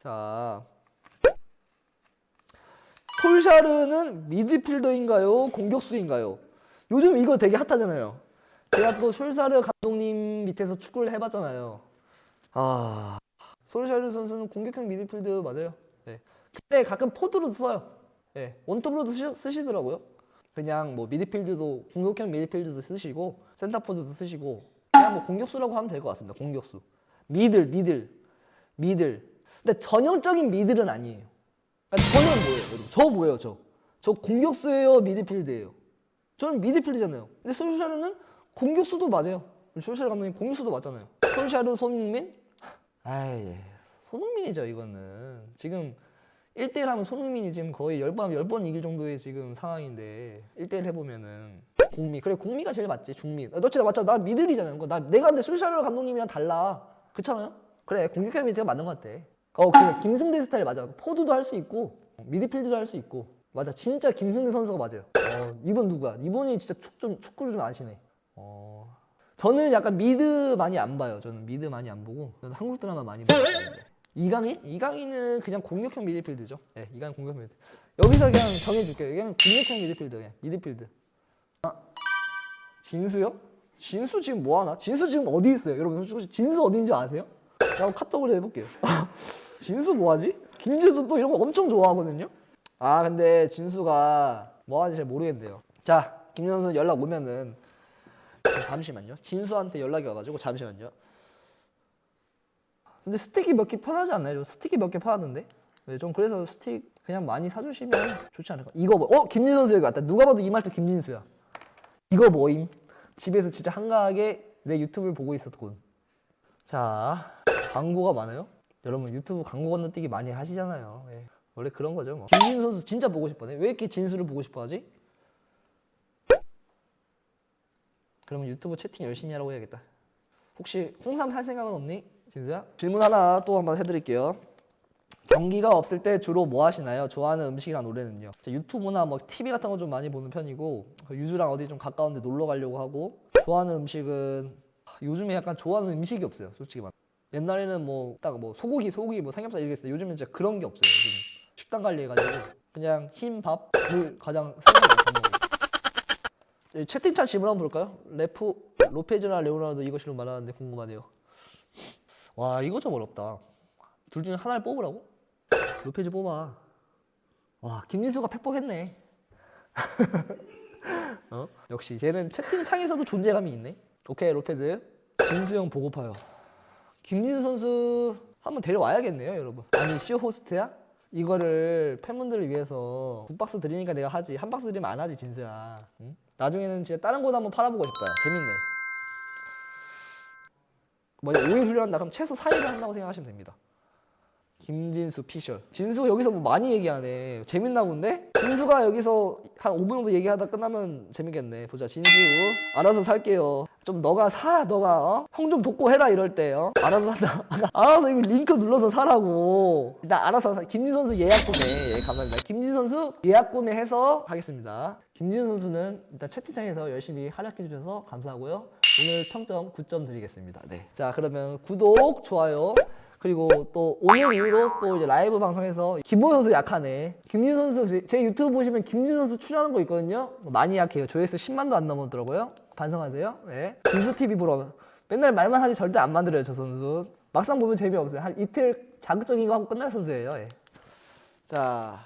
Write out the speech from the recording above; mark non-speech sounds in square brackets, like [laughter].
자, 솔샤르는 미드필더인가요? 공격수인가요? 요즘 이거 되게 핫하잖아요. 제가 또 솔샤르 감독님 밑에서 축구를 해봤잖아요. 아, 솔샤르 선수는 공격형 미드필드 맞아요. 네. 근데 가끔 포드로도 써요. 네. 원톱으로도 쓰시, 쓰시더라고요. 그냥 뭐 미드필드도 공격형 미드필드도 쓰시고 센터포드도 쓰시고 그냥 뭐 공격수라고 하면 될 것 같습니다. 공격수. 미들, 미들, 미들. 근데 전형적인 미들은 아니에요. 그러니까 저는 뭐예요? 여러분? 저 뭐예요? 저. 저 공격수예요, 미드필드예요. 저는 미드필드잖아요. 근데 솔샤르는 공격수도 맞아요. 솔샤르 감독님 공격수도 맞잖아요. 솔샤르 손흥민? 아이, 손흥민이죠, 이거는. 지금 1대1 하면 손흥민이 지금 거의 10번, 10번 이길 정도의 지금 상황인데 1대1 해보면은 공미. 그래, 공미가 제일 맞지, 중미. 너 진짜 맞잖아. 나 미들이잖아요. 나, 내가 근데 솔샤르 감독님이랑 달라. 그렇잖아요? 그래, 공격형 미드가 맞는 것 같아. 어, 그 김승대 스타일 맞아. 포드도 할 수 있고, 미드필드도 할 수 있고. 맞아, 진짜 김승대 선수가 맞아요. 어, 이분 누구야? 이분이 진짜 축 좀, 축구를 좀 아시네. 어, 저는 약간 미드 많이 안 봐요. 저는 미드 많이 안 보고, 저는 한국 드라마 많이 봐요. 이강인? 이강인은 그냥 공격형 미드필드죠. 예, 이강인 공격형 미드. 여기서 그냥 정해줄게요. 그냥 공격형 미드필드, 그냥 미드필드. 아, 진수요? 진수 지금 뭐 하나? 진수 지금 어디 있어요? 여러분 혹시 진수 어디인지 아세요? 제가 카톡으로 해볼게요. [laughs] 진수 뭐하지? 김진수 또 이런 거 엄청 좋아하거든요. 아 근데 진수가 뭐하는지 잘 모르겠네요. 자 김진수 선수 연락 오면은 잠시만요. 진수한테 연락이 와가지고 잠시만요. 근데 스틱이 몇 개 편하지 않나요? 저 스틱이 몇 개 편하던데? 네, 좀 그래서 스틱 그냥 많이 사주시면 좋지 않을까? 이거 뭐? 어 김진 선수 여기 왔다. 누가 봐도 이 말투 김진수야. 이거 뭐임? 집에서 진짜 한가하게 내 유튜브를 보고 있었군. 자, 광고가 많아요? 여러분 유튜브 광고 건너뛰기 많이 하시잖아요. 예. 원래 그런 거죠. 뭐. 김진수 선수 진짜 보고 싶어네. 왜 이렇게 진수를 보고 싶어하지? 그러면 유튜브 채팅 열심히 하라고 해야겠다. 혹시 홍삼 살 생각은 없니? 진수야? 질문 하나 또 한번 해드릴게요. 경기가 없을 때 주로 뭐 하시나요? 좋아하는 음식이랑 노래는요? 제 유튜브나 뭐 TV 같은 거 좀 많이 보는 편이고 그 유주랑 어디 좀 가까운데 놀러 가려고 하고 좋아하는 음식은 요즘에 약간 좋아하는 음식이 없어요. 솔직히 말. 옛날에는 뭐 딱 뭐 소고기 소고기 뭐 삼겹살 이렇게 했어요. 요즘은 진짜 그런 게 없어요. 요즘 식단 관리해가지고 그냥 흰 밥, 물 가장 생각나는 채팅창 질문 한번 볼까요? 레프 로페즈나 레오나르도 이것이로 말하는데 궁금하네요. 와 이거 좀 어렵다. 둘 중에 하나를 뽑으라고? 로페즈 뽑아. 와 김진수가 팩폭했네. [laughs] 어? 역시 쟤는 채팅창에서도 존재감이 있네. 오케이 로페즈. 형 보고파요. 김진수 선수 한번 데려와야겠네요, 여러분. 아니 쇼 호스트야? 이거를 팬분들을 위해서 두 박스 드리니까 내가 하지. 한 박스 드리면 안 하지, 진수야. 응? 나중에는 진짜 다른 곳 한번 팔아보고 싶다. 재밌네. 뭐냐 5일 훈련한다 그럼 최소 4일을 한다고 생각하시면 됩니다. 김진수 피셜. 진수가 여기서 뭐 많이 얘기하네. 재밌나 본데? 진수가 여기서 한 5분 정도 얘기하다 끝나면 재밌겠네. 보자. 진수. 알아서 살게요. 좀 너가 사. 너가 어? 형 좀 돕고 해라 이럴 때요. 알아서 산다. [laughs] 알아서 이거 링크 눌러서 사라고. 일단 알아서 사. 김진 선수 예약 구매. 예, 감사합니다. 김진 선수 예약 구매해서 하겠습니다. 김진 선수는 일단 채팅창에서 열심히 활약해 주셔서 감사하고요. 오늘 평점 9점 드리겠습니다. 네. 자, 그러면 구독, 좋아요. 그리고 또 오늘 이후로 또 이제 라이브 방송에서 김보현 선수 약하네. 김진 선수 제- 제 유튜브 보시면 김진 선수 출연하는 거 있거든요. 많이 약해요. 조회수 10만도 안 넘었더라고요. 반성하세요. 네. 진수 TV 보러 맨날 말만 하지 절대 안 만들어요. 저 선수. 막상 보면 재미없어요. 한 이틀 자극적인 거 하고 끝날 선수예요. 예. 자,